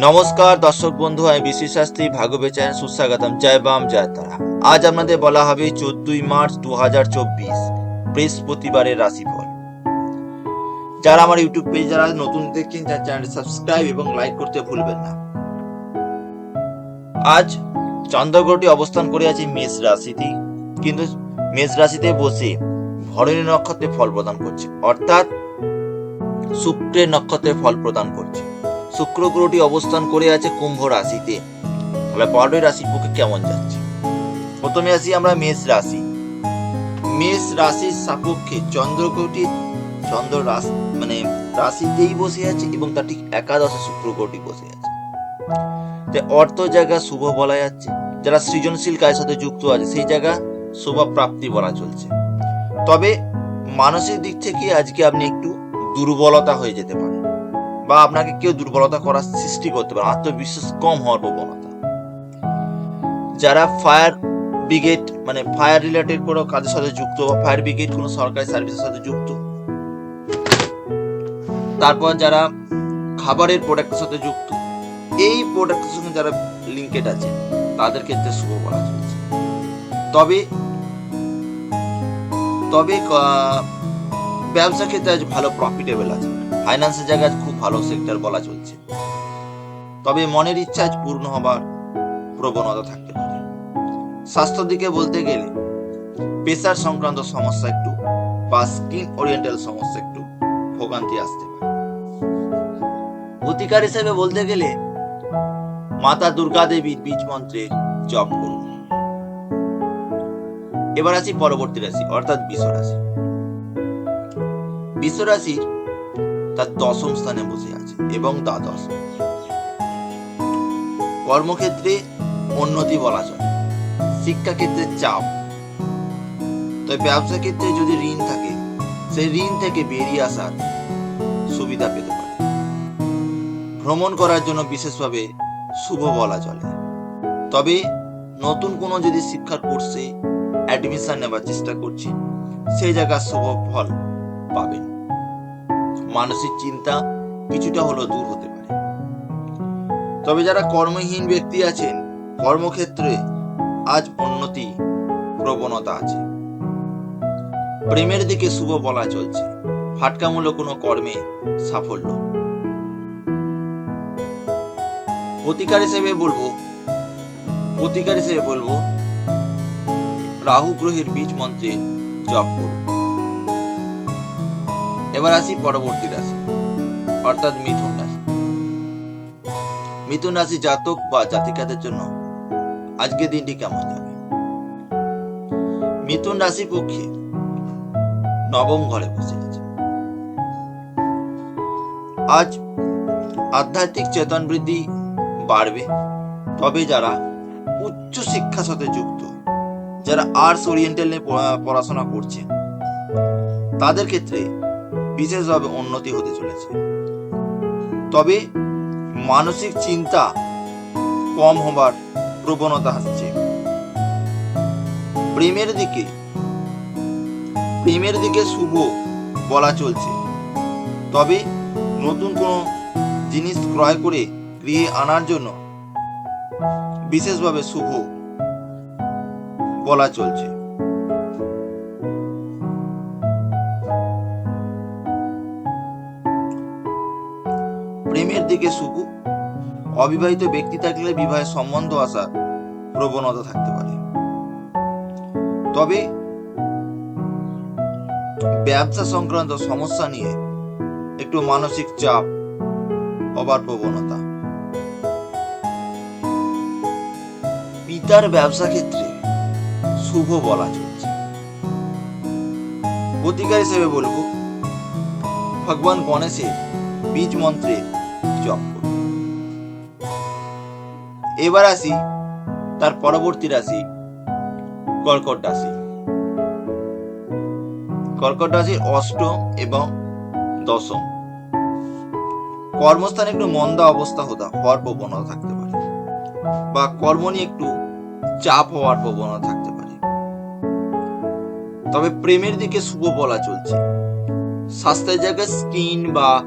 নমস্কার, দর্শক বন্ধু, আমি বিশ্ব শাস্ত্রী ভাগবে চ্যানেল সুস্বাগতম, জয় বাম, জয় তারা। আজ আপনাদের বলা হবে চোদ্দই মার্চ দু হাজার চব্বিশ, বৃহস্পতিবারের রাশিফল। যারা আমার ইউটিউব পেজ, যারা নতুন দেখছেন, তার চ্যানেল সাবস্ক্রাইব এবং লাইক করতে ভুলবেন না। আজ চন্দ্রগ্রহটি অবস্থান করে আছে মেষ রাশিতে, কিন্তু মেষ রাশিতে বসে ভরণী নক্ষত্রে ফল প্রদান করছে, অর্থাৎ শুক্রের নক্ষত্রে ফল প্রদান করছে। শুক্র গ্রহটি অবস্থান করে আছে কুম্ভ রাশিতে। তাহলে বারোই রাশির পক্ষে কেমন যাচ্ছে? প্রথমে আসি আমরা মেষ রাশি। মেষ রাশির সাপেক্ষে চন্দ্র গ্রহটি চন্দ্র রাশি মানে রাশিতেই বসে আছে এবং তার ঠিক একাদশে শুক্র গ্রহটি বসে আছে। অর্থ জায়গা শুভ বলা যাচ্ছে। যারা সৃজনশীল কাজের সাথে যুক্ত আছে, সেই জায়গা শুভ প্রাপ্তি বলা চলছে। তবে মানসিক দিক থেকে আজকে আপনি একটু দুর্বলতা হয়ে যেতে পারেন। বা আপনাকে কেউ দুর্বলতা করার সৃষ্টি করতে পারে, আত্মবিশ্বাস কম হওয়ার প্রবণতা। যারা ফায়ার ব্রিগেড মানে ফায়ার রিলেটেড কোনো কাজের সাথে যুক্ত বা ফায়ার ব্রিগেড কোনো সরকারি সার্ভিসের সাথে যুক্ত, তারপর যারা খাবারের প্রোডাক্টের সাথে যুক্ত, এই প্রোডাক্টের সঙ্গে যারা লিঙ্কেড আছে, তাদের ক্ষেত্রে শুভ বলা চলছে। তবে তবে ব্যবসা ক্ষেত্রে আজ ভালো প্রফিটেবল আছে। ফাইন্যান্সের জায়গায় খুব ভালো সেক্টর বলা চলছে। তবে মনের ইচ্ছা পূর্ণ হবার প্রবণতা থাকতে পারে। স্বাস্থ্য দিকে বলতে গেলে পেশার সংক্রান্ত সমস্যা একটু বা স্কিন ওরিয়েন্টাল সমস্যা একটু ভোগান্তি আসতে পারে। প্রতিকার হিসেবে বলতে গেলে, মাতা দুর্গা দেবীর বীজ মন্ত্রের জপ করুন। এবার আসি পরবর্তী রাশি, অর্থাৎ বিষ রাশি বিষ রাশির তার দশম স্থানে বসে আছে এবং দ্বাদশ। কর্মক্ষেত্রে উন্নতি বলা চলে। শিক্ষাক্ষেত্রে চাপ। তবে ব্যবসা ক্ষেত্রে যদি ঋণ থাকে, সেই ঋণ থেকে বেরিয়ে আসার সুবিধা পেতে পারে। ভ্রমণ করার জন্য বিশেষভাবে শুভ বলা চলে। তবে নতুন কোনো যদি শিক্ষার কোর্সে অ্যাডমিশন নেবার চেষ্টা করছি, সেই জায়গার শুভ ফল পাবেন। মানসিক চিন্তা কিছুটা হলেও দূর হতে পারে। তবে যারা কর্মহীন ব্যক্তি আছেন, কর্মক্ষেত্রে আজ উন্নতি, প্রবণতা আছে। প্রেমের দিকে শুভ বলা চলছে। ফাটকামূলক কোনো কর্মে সাফল্য। প্রতিকার হিসেবে বলব, প্রতিকার হিসেবে বলব, রাহু গ্রহের বীজ মন্ত্রে জপ করুন। এবার আসি পরবর্তী রাশি, অর্থাৎ মিথুন রাশি। মিথুন রাশি জাতক বা জাতিকাদের জন্য আজকের দিনটি কেমন যাবে? মিথুন রাশি পক্ষে নবম ঘরে বসে আছে। আজ আধ্যাত্মিক চেতন বৃদ্ধি বাড়বে। তবে যারা উচ্চ শিক্ষার সাথে যুক্ত, যারা আর্টস ওরিয়েন্টাল নিয়ে পড়াশোনা করছে, তাদের ক্ষেত্রে বিশেষভাবে উন্নতি হতে চলেছে। তবে মানসিক চিন্তা কম হবার প্রবণতা আসছে। প্রেমের দিকে প্রেমের দিকে শুভ বলা চলছে। তবে নতুন কোনো জিনিস ক্রয় করে গৃহে আনার জন্য বিশেষভাবে শুভ বলা চলছে। প্রেমের দিকে শুভ অবিবাহিত ব্যক্তি থাকলে বিবাহের সম্বন্ধ আসার প্রবণতা থাকতে পারে। তবে ব্যবসা সংক্রান্ত সমস্যা নিয়ে একটু মানসিক চাপ হবার প্রবণতা। পিতার ব্যবসা ক্ষেত্রে শুভ বলা চলছে। প্রতিকার হিসেবে বলব, ভগবান গণেশের বীজ মন্ত্রের জপ করুন এবার আসি তার পরবর্তী রাশি, কর্কট রাশি। কর্কট রাশির অষ্টম এবং দশম। কর্মস্থানে একটু মন্দা অবস্থা হতা হওয়ার প্রবণতা থাকতে পারে। বা কর্ম নিয়ে একটু চাপ হওয়ার প্রবণতা থাকতে পারে। তবে প্রেমের দিকে শুভ বলা চলছে। স্বাস্থ্যের জায়গায় স্কিন বা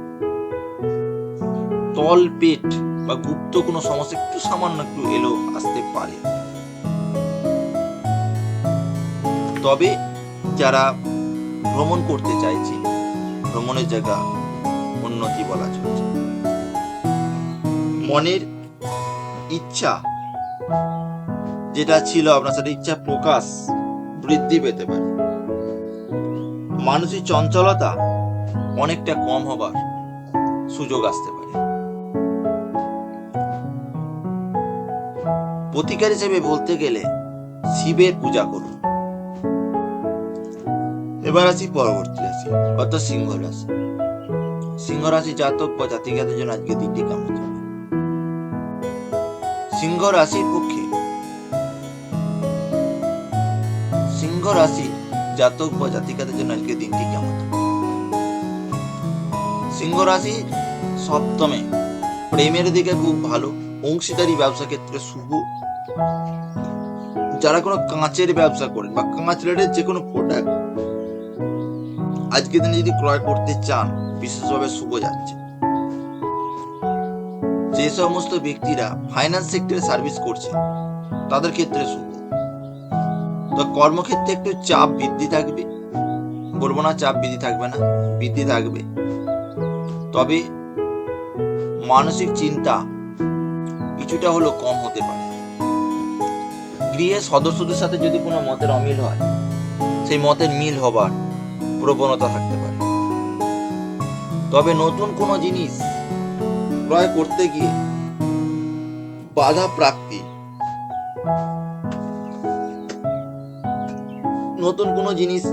তল পেট বা গুপ্ত কোনো সমস্যা একটু সামান্য একটু এলো আসতে পারে। তবে যারা ভ্রমণ করতে চাইছে ভ্রমণের জায়গা উন্নতি বলা চলছে। মনের ইচ্ছা যেটা ছিল আপনার সাথে, ইচ্ছা প্রকাশ বৃদ্ধি পেতে পারে। মানসিক চঞ্চলতা অনেকটা কম হবার সুযোগ আসতে প্রতিকার হিসেবে বলতে গেলে শিবের পূজা করুন। এবার আসি পরবর্তী রাশি, অর্থাৎ সিংহ রাশি। সিংহ রাশি জাতক বা জাতিকাদের জন্য আজকে দিনটি কেমন যাবে? সিংহ রাশির পক্ষে সিংহ রাশি জাতক বা জাতিকাদের জন্য আজকে দিনটি কেমন সিংহ রাশি সপ্তমে প্রেমের দিকে খুব ভালো। অংশীদারি ব্যবসা ক্ষেত্রে শুভ। যারা কোনো কাঁচের ব্যবসা করেন বা কাঁচ রেটের যে কোনো প্রোডাক্ট আজকের দিনে যদি ক্রয় করতে চান, বিশেষভাবে শুভ যাচ্ছে। যে সমস্ত ব্যক্তিরা ফাইন্যান্স সেক্টরে সার্ভিস করছে তাদের ক্ষেত্রে শুভ। তো কর্মক্ষেত্রে একটু চাপ বৃদ্ধি থাকবে। বলব না চাপ বৃদ্ধি থাকবে না, বৃদ্ধি থাকবে। তবে মানসিক চিন্তা কিছুটা হলেও কম হতে পারে। গৃহের সদস্যদের সাথে যদি কোনো মতের অমিল হয়, সেই মতের মিল হবার প্রবণতা থাকতে পারে। তবে নতুন কোনো জিনিস ক্রয় করতে গিয়ে বাধা প্রাপ্তি, নতুন কোনো জিনিস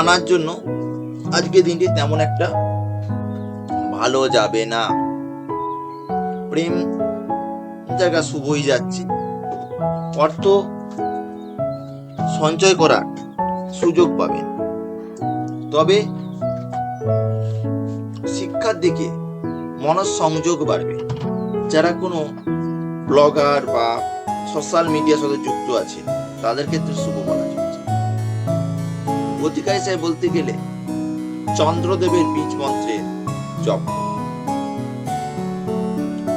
আনার জন্য আজকে দিনটি তেমন একটা ভালো যাবে না। প্রেম জায়গা শুভই যাচ্ছে। অর্থ সঞ্চয় করার সুযোগ পাবেন তবে শিক্ষার দিকে মনঃসংযোগ বাড়বে। যারা কোনো ব্লগার বা সোশ্যাল মিডিয়ার সাথে যুক্ত আছে তাদের ক্ষেত্রে শুভ বলা চলছে হিসেবে বলতে গেলে চন্দ্রদেবের বীজ মন্ত্রের জপ।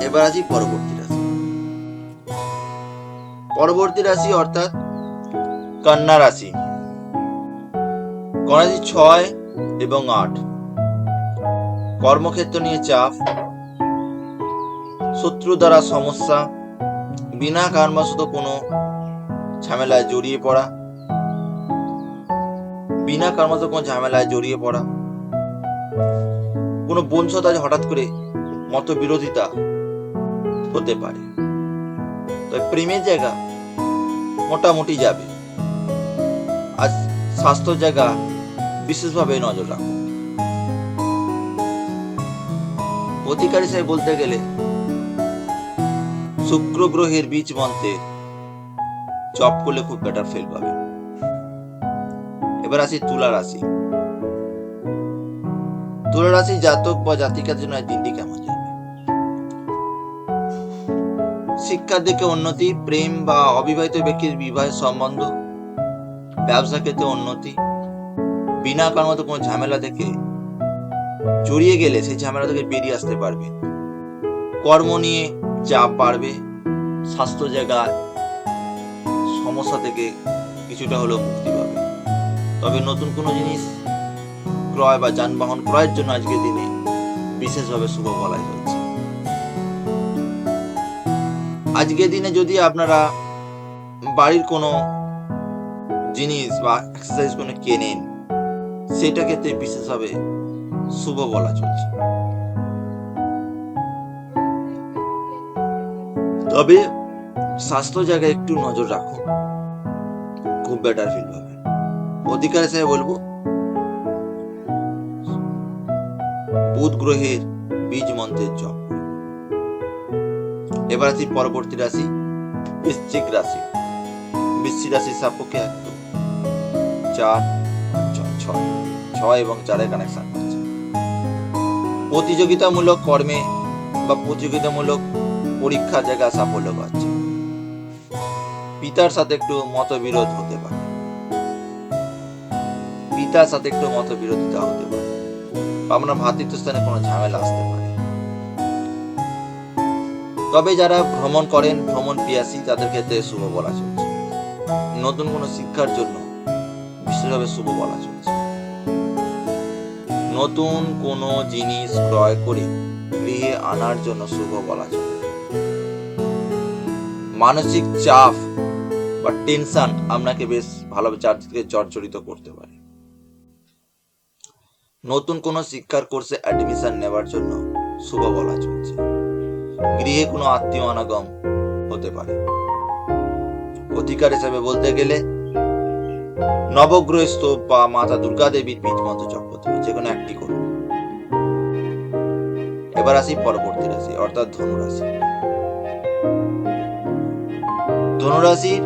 এবার আছি পরবর্তী পরবর্তী রাশি অর্থাৎ কন্যা রাশি। কন্যা ছয় এবং আট। কর্মক্ষেত্র নিয়ে চাপ। শত্রু দ্বারা সমস্যা। বিনা কারণবশত কোনো ঝামেলায় জড়িয়ে পড়া। বিনা কারণবশত কোনো ঝামেলায় জড়িয়ে পড়া। কোনো বংশতা হঠাৎ করে মতবিরোধিতা হতে পারে। তবে প্রেমের জায়গা মোটামুটি যাবে। আর স্বাস্থ্য জায়গা বিশেষভাবে নজর রাখুন অধিকার হিসেবে বলতে গেলে, শুক্র গ্রহের বীজ মন্ত্রের জপ করলে খুব বেটার ফেল পাবে। এবার আসি তুলা রাশি। তুলা রাশি জাতক বা জাতিকার জন্য দিনটি কেমন যাবে শিক্ষার দিকে উন্নতি, প্রেম বা অবিবাহিত ব্যক্তির বিবাহের সম্বন্ধ, ব্যবসা ক্ষেত্রে উন্নতি, বিনা কারণত কোনো ঝামেলা থেকে জড়িয়ে গেলে সেই ঝামেলা থেকে বেরিয়ে আসতে পারবে। কর্ম নিয়ে চাপ বাড়বে স্বাস্থ্য জায়গার সমস্যা থেকে কিছুটা হলেও মুক্তি পাবে। তবে নতুন কোনো জিনিস ক্রয় বা যানবাহন ক্রয়ের জন্য আজকের দিনে বিশেষভাবে শুভ বলা চলছে আজকের দিনে যদি আপনারা বাড়ির কোনো জিনিস বা এক্সারসাইজ কোনো কেনেন, সেটা ক্ষেত্রে বিশেষভাবে শুভ বলা চলছে। তবে স্বাস্থ্য জায়গায় একটু নজর রাখুন। খুব বেটার ফিল হবে অধিকার হিসেবে বলব। বুধ গ্রহের বীজ মন্ত্রের জপ। এবার আসি পরবর্তী রাশি, বৃশ্চিক রাশি। বৃশ্চিক রাশির সাপেক্ষে একদম চার, ছয় ছয় এবং চারের কানেকশন করছে। প্রতিযোগিতামূলক কর্মে বা প্রতিযোগিতামূলক পরীক্ষা জায়গা সাফল্য পাচ্ছে। পিতার সাথে একটু মতবিরোধ হতে পারে। পিতার সাথে একটু মতবিরোধিতা হতে পারে। আপনার ভাতৃত্ব স্থানে কোনো ঝামেলা আসতে পারে। তবে যারা ভ্রমণ করেন, ভ্রমণ পিয়াসী, তাদের ক্ষেত্রে শুভ বলা চলছে। নতুন কোনো শিক্ষার জন্য বিশেষভাবে শুভ বলা চলছে। নতুন কোনো জিনিস ক্রয় করে গৃহে আনার জন্য শুভ বলা চলছে। মানসিক চাপ বা টেনশন আপনাকে বেশ ভালোভাবে চারদিকে জর্জরিত করতে পারে। নতুন কোনো শিক্ষার কোর্সে অ্যাডমিশন নেওয়ার জন্য শুভ বলা চলছে। গৃহে কোনো আত্মীয় অনাগম হতে পারে। অধিকার হিসেবে বলতে গেলে নবগ্রহ স্তূপ বা মাতা দুর্গা দেবীর বীজ জপ করতে হবে যে কোনো একটি করুন। এবার আসি পরবর্তী রাশি, অর্থাৎ ধনুরাশি। ধনুরাশির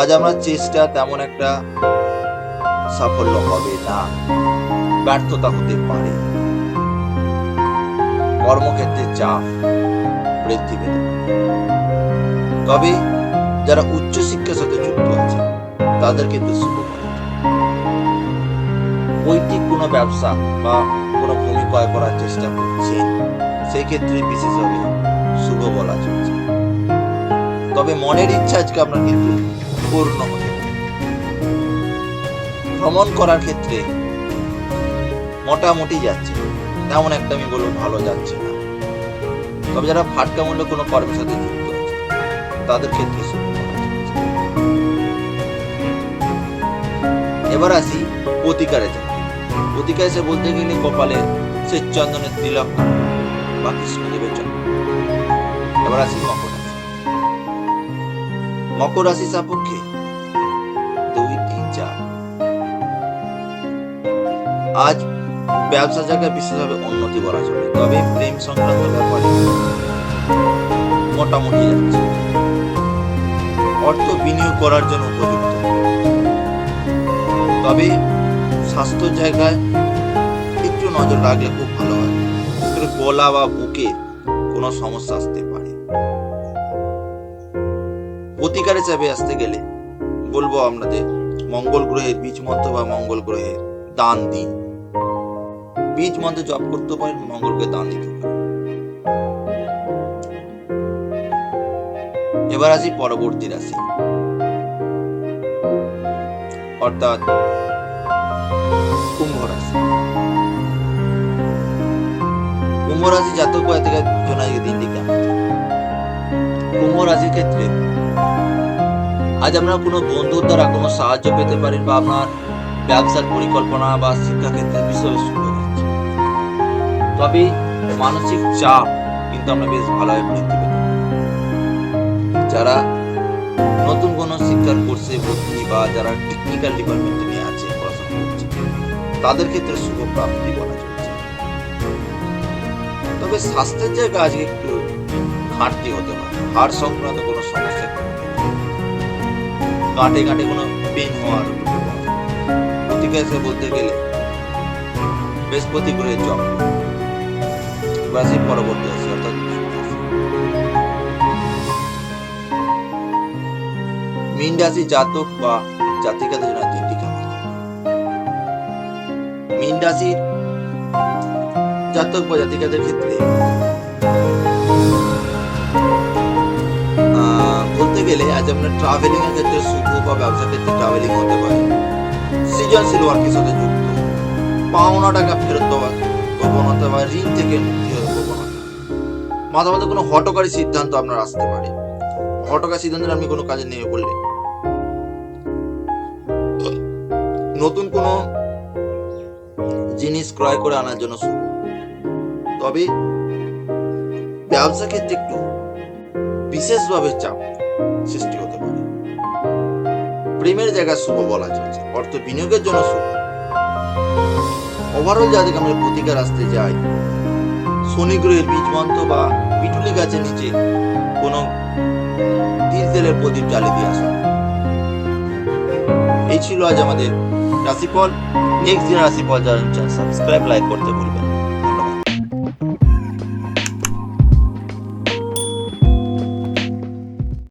আজ আমরা চেষ্টা তেমন একটা সাফল্য হবে না, ব্যর্থতা হতে পারে। কর্মক্ষেত্রে চাপ বৃদ্ধি পেতে তবে যারা উচ্চ শিক্ষার সাথে যুক্ত আছে তাদের কিন্তু পৈতৃক কোনো ব্যবসা বা কোনো ভূমি ক্রয় করার চেষ্টা করছেন সেই ক্ষেত্রে বিশেষভাবে শুভ বলা চলছে। তবে মনের ইচ্ছা আজকে আপনার কিন্তু পূর্ণ হতে ভ্রমণ করার ক্ষেত্রে মোটামুটি যাচ্ছে। তেমন একটা আমি বলব ভালো যাচ্ছে না। তবে যারা ফাটকা মূল্য কোনো কর্মের সাথে যুক্ত আছে, তাদের ক্ষেত্রে। এবার আসি প্রতিকারে যাই প্রতিকার এসে বলতে গেলে কপালে সে চন্দনের তিলক বা কৃষ্ণদেবের চন্দন এবার আসি মকর রাশি। মকর রাশি সাপেক্ষে দুই, তিন, চার। আজ ব্যবসা জায়গায় বিশেষভাবে উন্নতি বলা চলে তবে প্রেম সংক্রান্ত ব্যাপারে মোটামুটি যাচ্ছে অর্থ বিনিয়োগ করার জন্য উপযুক্ত। তবে স্বাস্থ্য জায়গায় একটু নজর রাখলে খুব ভালো হয়। গলা বা বুকে কোনো সমস্যা আসতে পারে। প্রতিকার হিসাবে আসতে গেলে বলব আপনাদের মঙ্গল গ্রহের বীজ মন্ত্র বা মঙ্গল গ্রহের দান দিন। বীজ মন্ত্র জপ করতে পারেন, মঙ্গলকে দান দিতে পারেন। এবার আসি পরবর্তী রাশি। অর্থাৎ কুম্ভ রাশি। কুম্ভ রাশি জাতক বা জাতিকার জন্য দিনটি কেমন কুম্ভ রাশির ক্ষেত্রে আজ আপনার কোনো বন্ধুর দ্বারা কোনো সাহায্য পেতে পারেন বা আপনার ব্যবসার পরিকল্পনা বা শিক্ষাক্ষেত্রে বিষয়ে তবে মানসিক চাপ কিন্তু আমরা বেশ ভালোভাবে পেতে পারি। যারা নতুন কোনো শিক্ষার কোর্সে ভর্তি বা যারা টেকনিক্যাল ডিপার্টমেন্টে নিয়ে আছে, পড়াশোনা করছে, তাদের ক্ষেত্রে শুভ প্রাপ্তি বলা চলছে তবে স্বাস্থ্যের জায়গায় আজকে একটু ঘাটতি হতে পারে হাড় সংক্রান্ত কোনো সমস্যা। গাঁটে গাঁটে কোনো পেন হওয়ার প্রতিকার বলতে গেলে বৃহস্পতি গ্রহের জপ আসি পরবর্তী রাশি অর্থাৎ মীন। মীন রাশি জাতক বা জাতিকাদের দিনটি কেমন যাবে? জাতক বা জাতিকাদের ক্ষেত্রে বলতে গেলে আজ আপনার ট্রাভেলিং এর ক্ষেত্রে শুভ বা ব্যবসা ক্ষেত্রে ট্রাভেলিং হতে পারে সৃজনশীল ওয়ার্কের সাথে যুক্ত পাওনা টাকা ফেরত দেওয়ার প্রবণতা বা ঋণ থেকে মুক্তি মাঝে মাঝে কোনো হটকারী সিদ্ধান্ত আপনার আসতে পারে। হটকারী সিদ্ধান্ত আপনি কোনো কাজে নেমে পড়লেন। নতুন কোনো জিনিস ক্রয় করে আনার জন্য শুভ তবে ব্যবসা ক্ষেত্রে একটু বিশেষভাবে চাপ সৃষ্টি হতে পারে। প্রেমের জায়গায় শুভ বলা চলছে, অর্থ বিনিয়োগের জন্য শুভ। ওভারঅল যাদেরকে আমরা প্রতিকার আসতে যাই শনি গ্রহের বীজ মন্ত্র বা পিটুলি গাছের নিচে কোনো তিল তেলের প্রদীপ জ্বালিয়ে দিয়ে আসুন এই ছিল আজ আমাদের রাশিফল নেক্সট দিন রাশিফল জানান সাবস্ক্রাইব লাইক করতে ভুলবেন।